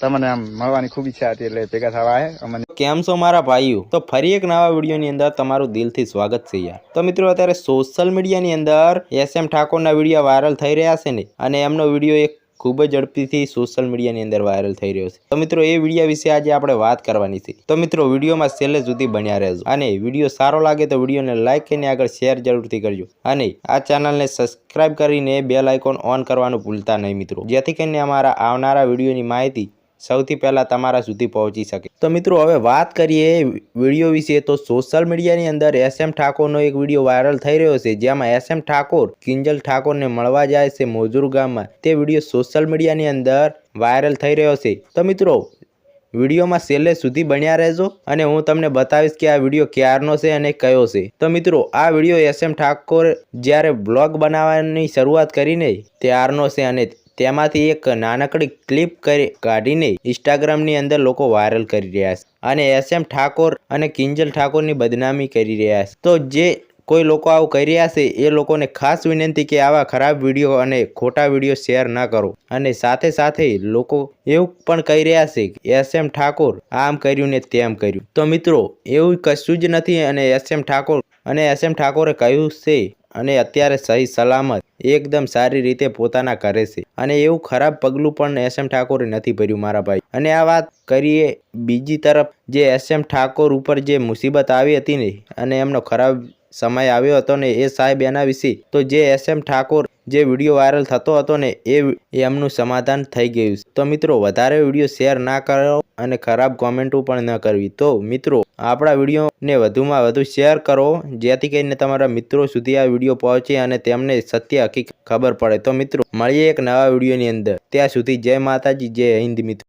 તમને આમ મળવાની ખૂબ ઈચ્છા હતી એટલે ભેગા થવા અમને કેમ છો મારા ભાઈઓ? તો ફરી એક નવા વિડીયોની અંદર તમારું દિલથી સ્વાગત છે યાર. તો મિત્રો, અત્યારે સોશિયલ મીડિયાની અંદર એસ એમ ઠાકોરના વીડિયો વાયરલ થઈ રહ્યા છે ને, અને એમનો વીડિયો એક ખૂબ જ ઝડપીથી સોશિયલ મીડિયાની અંદર વાયરલ થઈ રહ્યો છે. તો મિત્રો, એ વીડિયો વિશે આજે આપણે વાત કરવાની છે. તો મિત્રો, વિડીયોમાં છેલ્લે સુધી બન્યા રહેજો. અને વીડિયો સારો લાગે તો વિડીયોને લાઇક કરીને આગળ શેર જરૂરથી કરજો. અને આ ચેનલને સબસ્ક્રાઇબ કરીને બેલ આઇકોન ઓન કરવાનું ભૂલતા નહીં મિત્રો. જેથી કરીને અમારા આવનારા વિડીયોની માહિતી સૌથી પહેલાં તમારા સુધી પહોંચી શકે. તો મિત્રો, હવે વાત કરીએ વીડિયો વિશે. તો સોશિયલ મીડિયાની અંદર એસ એમ ઠાકોરનો એક વીડિયો વાયરલ થઈ રહ્યો છે, જેમાં એસ એમ ઠાકોર, કિંજલ ઠાકોરને મળવા જાય છે મોજુર ગામમાં. તે વીડિયો સોશિયલ મીડિયાની અંદર વાયરલ થઈ રહ્યો છે. તો મિત્રો, વિડીયોમાં છેલ્લે સુધી બન્યા રહેજો અને હું તમને બતાવીશ કે આ વીડિયો ક્યારનો છે અને કયો છે. તો મિત્રો, આ વીડિયો એસ એમ ઠાકોર જ્યારે બ્લોગ બનાવવાની શરૂઆત કરીને ત્યારનો છે અને તેમાંથી એક નાનકડી ક્લિપ કરી કાઢીને ઇન્સ્ટાગ્રામની અંદર લોકો વાયરલ કરી રહ્યા છે અને એસ એમ ઠાકોર અને કિંજલ ઠાકોરની બદનામી કરી રહ્યા છે. તો જે કોઈ લોકો આવું કરી રહ્યા છે, એ લોકોને ખાસ વિનંતી કે આવા ખરાબ વીડિયો અને ખોટા વીડિયો શેર ના કરો. અને સાથે સાથે લોકો એવું પણ કહી રહ્યા છે કે એસ એમ ઠાકોર આમ કર્યું ને તેમ કર્યું. તો મિત્રો, એવું કશું જ નથી અને એસ એમ ઠાકોર અને એસ એમ ઠાકોરે કહ્યું છે અને અત્યારે સહી સલામત, એકદમ સારી રીતે પોતાના કરે છે. અને એવું ખરાબ પગલું પણ એસ એમ ઠાકોરે નથી ભર્યું મારા ભાઈ. અને આ વાત કરીએ બીજી તરફ, જે એસ એમ ઠાકોર ઉપર જે મુસીબત આવી હતી ને, અને એમનો ખરાબ સમય આવ્યો હતો ને એ સાહેબ એના વિશે, તો જે એસ એમ ઠાકોર જે વીડિયો વાયરલ થતો હતો ને એ એમનું સમાધાન થઈ ગયું છે. તો મિત્રો, વધારે વીડિયો શેર ના કરો અને ખરાબ કોમેન્ટો પણ ન કરવી. તો મિત્રો, આપણા વિડીયોને વધુમાં વધુ શેર કરો, જેથી કરીને તમારા મિત્રો સુધી આ વીડિયો પહોંચે અને તેમને સત્ય હકીકત ખબર પડે. તો મિત્રો, મળીએ એક નવા વિડીયોની અંદર. ત્યાં સુધી જય માતાજી, જય હિન્દ મિત્રો.